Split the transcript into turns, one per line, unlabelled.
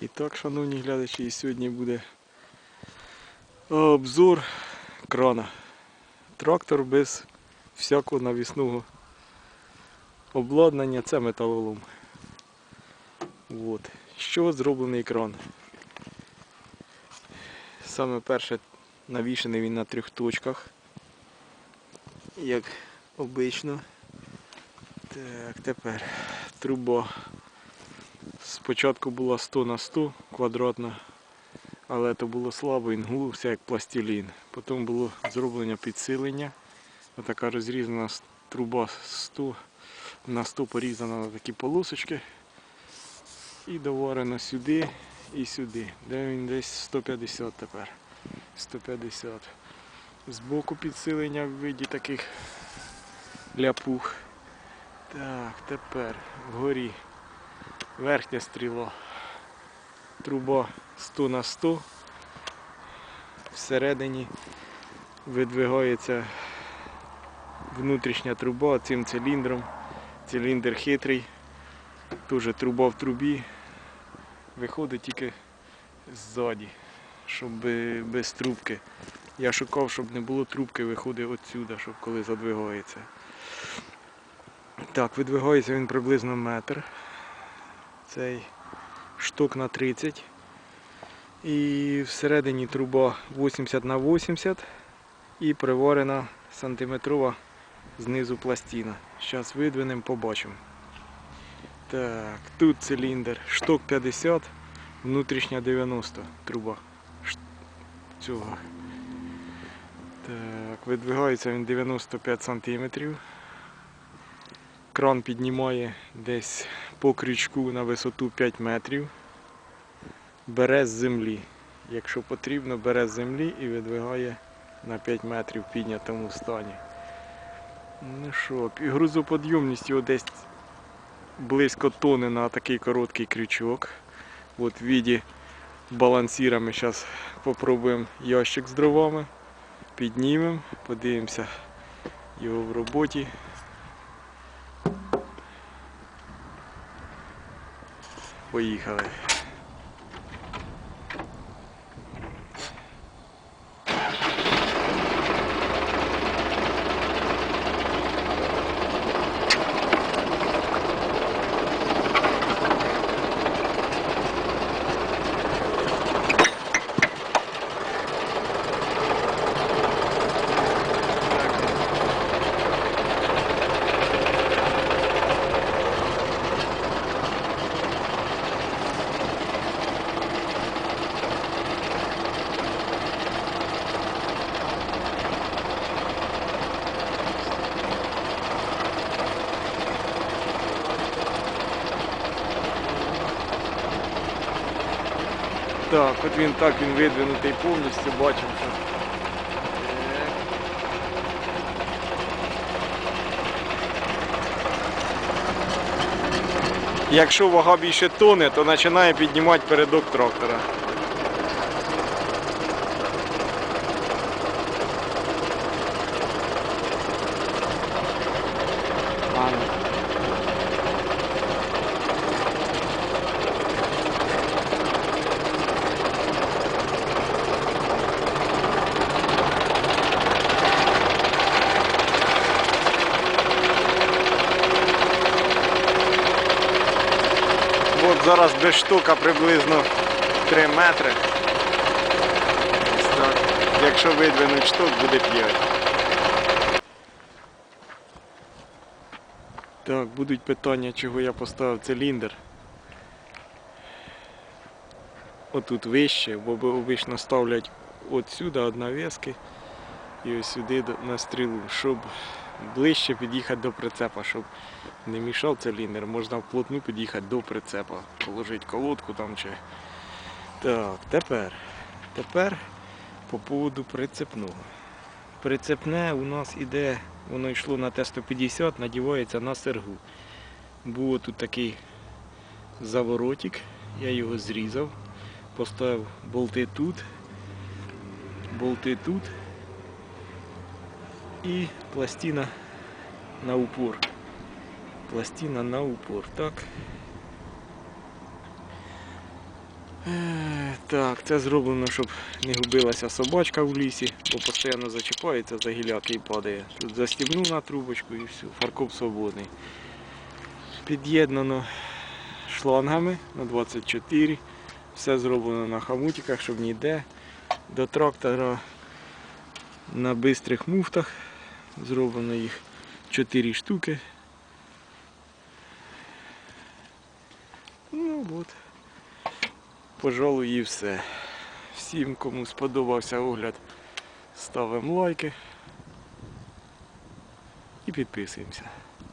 І так, шановні глядачі, і сьогодні буде обзор крана. Трактор без всякого навісного обладнання, це металолом. От. Чого зроблений кран? Саме перше навішений він на трьох точках, як обично. Так, тепер труба Спочатку була 100 на 100 квадратна, але то було слабо, він гнувся як пластилін. Потім було зроблення підсилення. Отака розрізана труба 100 на 100 порізана на такі полосочки. І доварено сюди і сюди. Де він десь 150 тепер. 150. Збоку підсилення в виді таких ляпух. Так, тепер вгорі верхня стріла. Труба 100 на 100. Всередині видвигається внутрішня труба цим циліндром. Циліндр хитрий. Теж труба в трубі. Виходить тільки ззаді, щоб без трубки. Я шукав, щоб не було трубки, виходить отсюди, щоб коли задвигається. Так, видвигається він приблизно метр цей штук на 30. І всередині труба 80 на 80 і приварена сантиметрова знизу пластина. Зараз видвинемо, побачимо. Так, тут циліндр, шток 50, внутрішня 90 труба цього. Так, видвигається він 95 сантиметрів. Кран піднімає десь по крючку на висоту 5 метрів. Бере з землі. Якщо потрібно, бере з землі і видвигає на 5 метрів в піднятому стані. Ну що, пі- грузоподйомність його десь близько тони на такий короткий крючок. От в віді балансіра ми зараз попробуємо ящик з дровами. Піднімемо, подивимося його в роботі. อุ้ Так, от він так він видвинутий повністю, бачимо, що. Якщо вага більше тони, то починає піднімати передок трактора. Зараз без штука приблизно 3 метри. Якщо видвинуть штук, буде 5. Так, будуть питання, чого я поставив циліндр. Отут вище, бо обично ставлять от сюди навіски і ось сюди на стрілу, щоб ближче під'їхати до прицепа, щоб не мішав циліндр, можна вплотну під'їхати до прицепа, положити колодку там чи. Так, тепер. Тепер по поводу прицепного. Прицепне у нас іде, воно йшло на Т-150, надівається на сергу. Був тут такий заворотик, я його зрізав, поставив болти тут, болти тут і пластина на упор. Пластина на упор, так. Е, Так, це зроблено, щоб не губилася собачка в лісі, бо постійно зачіпається за гіляки і падає. Тут застібнув на трубочку і все, фаркоп свободний. Під'єднано шлангами на 24. Все зроблено на хамутиках, щоб ніде. До трактора на бистрих муфтах. Зроблено їх 4 штуки. Ну от. Пожалуй, і все. Всім, кому сподобався огляд, ставимо лайки і підписуємося.